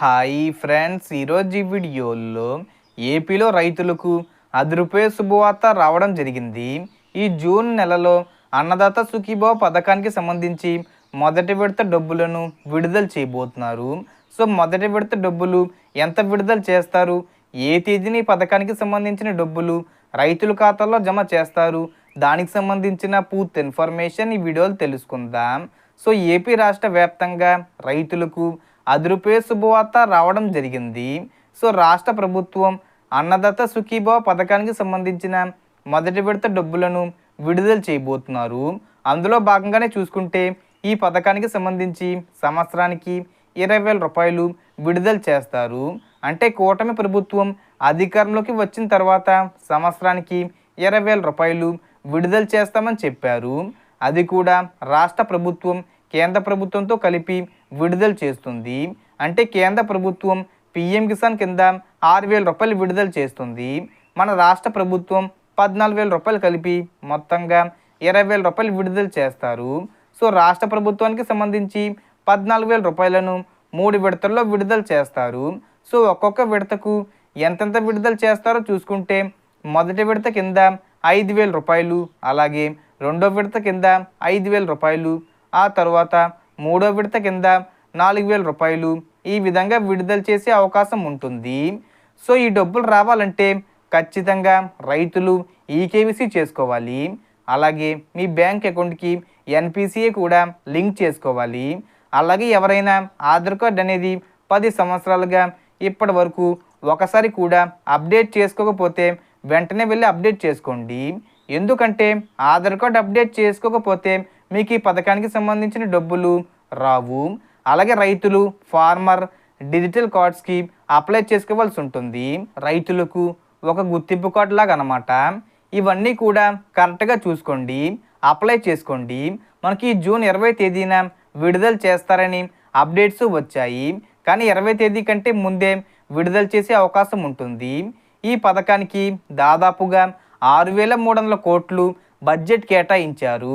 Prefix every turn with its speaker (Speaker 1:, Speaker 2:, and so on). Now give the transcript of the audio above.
Speaker 1: Hi friends ఈరోజు ఈ వీడియోలో ఏపీలో రైతులకు అది రూపాయల శుభవార్త రావడం జరిగింది. ఈ జూన్ నెలలో అన్నదాత సుఖీభావ పథకానికి సంబంధించి మొదటి విడత డబ్బులను విడుదల చేయబోతున్నారు. సో మొదటి విడత డబ్బులు ఎంత విడుదల చేస్తారు? ఏ తేదీని ఈ పథకానికి సంబంధించిన డబ్బులు రైతుల ఖాతాలో జమ చేస్తారు? దానికి సంబంధించిన పూర్తి ఇన్ఫర్మేషన్ ఈ వీడియోలో తెలుసుకుందాం. సో ఏపీ రాష్ట్ర వ్యాప్తంగా రైతులకు అదురుపే శుభవార్త రావడం జరిగింది. సో రాష్ట్ర ప్రభుత్వం అన్నదాత సుఖీభావ పథకానికి సంబంధించిన మొదటి విడత డబ్బులను విడుదల చేయబోతున్నారు. అందులో భాగంగానే చూసుకుంటే ఈ పథకానికి సంబంధించి సంవత్సరానికి ఇరవై వేల రూపాయలు విడుదల చేస్తారు. అంటే కూటమి ప్రభుత్వం అధికారంలోకి వచ్చిన తర్వాత సంవత్సరానికి ఇరవై వేల రూపాయలు విడుదల చేస్తామని చెప్పారు. అది కూడా రాష్ట్ర ప్రభుత్వం కేంద్ర ప్రభుత్వంతో కలిపి విడుదల చేస్తుంది. అంటే కేంద్ర ప్రభుత్వం పిఎం కిసాన్ కింద ఆరు వేల రూపాయలు విడుదల చేస్తుంది. మన రాష్ట్ర ప్రభుత్వం పద్నాలుగు వేల రూపాయలు కలిపి మొత్తంగా ఇరవై వేల రూపాయలు విడుదల చేస్తారు. సో రాష్ట్ర ప్రభుత్వానికి సంబంధించి పద్నాలుగు వేల రూపాయలను మూడు విడతల్లో విడుదల చేస్తారు. సో ఒక్కొక్క విడతకు ఎంతెంత విడుదల చేస్తారో చూసుకుంటే మొదటి విడత కింద ఐదు వేల రూపాయలు అలాగే రెండో విడత కింద ఐదు వేల రూపాయలు ఆ తర్వాత మూడో విడత కింద నాలుగు వేల రూపాయలు ఈ విధంగా విడుదల చేసే అవకాశం ఉంటుంది. సో ఈ డబ్బులు రావాలంటే ఖచ్చితంగా రైతులు ఈకేవీసీ చేసుకోవాలి. అలాగే మీ బ్యాంక్ అకౌంట్కి ఎన్పిసిఏ కూడా లింక్ చేసుకోవాలి. అలాగే ఎవరైనా ఆధార్ కార్డ్ అనేది పది సంవత్సరాలుగా ఇప్పటి వరకు ఒకసారి కూడా అప్డేట్ చేసుకోకపోతే వెంటనే వెళ్ళి అప్డేట్ చేసుకోండి. ఎందుకంటే ఆధార్ కార్డ్ అప్డేట్ చేసుకోకపోతే మీకు ఈ పథకానికి సంబంధించిన డబ్బులు రావు. అలాగే రైతులు ఫార్మర్ డిజిటల్ కార్డ్స్కి అప్లై చేసుకోవాల్సి ఉంటుంది. రైతులకు ఒక గుర్తింపు కార్డు లాగా అనమాట ఇవన్నీ కూడా కరెక్ట్గా చూసుకోండి అప్లై చేసుకోండి. మనకి జూన్ ఇరవై తేదీన విడుదల చేస్తారని అప్డేట్స్ వచ్చాయి. కానీ ఇరవై తేదీ కంటే ముందే విడుదల చేసే అవకాశం ఉంటుంది. ఈ పథకానికి దాదాపుగా ఆరు వేల మూడు వందల కోట్లు బడ్జెట్ కేటాయించారు.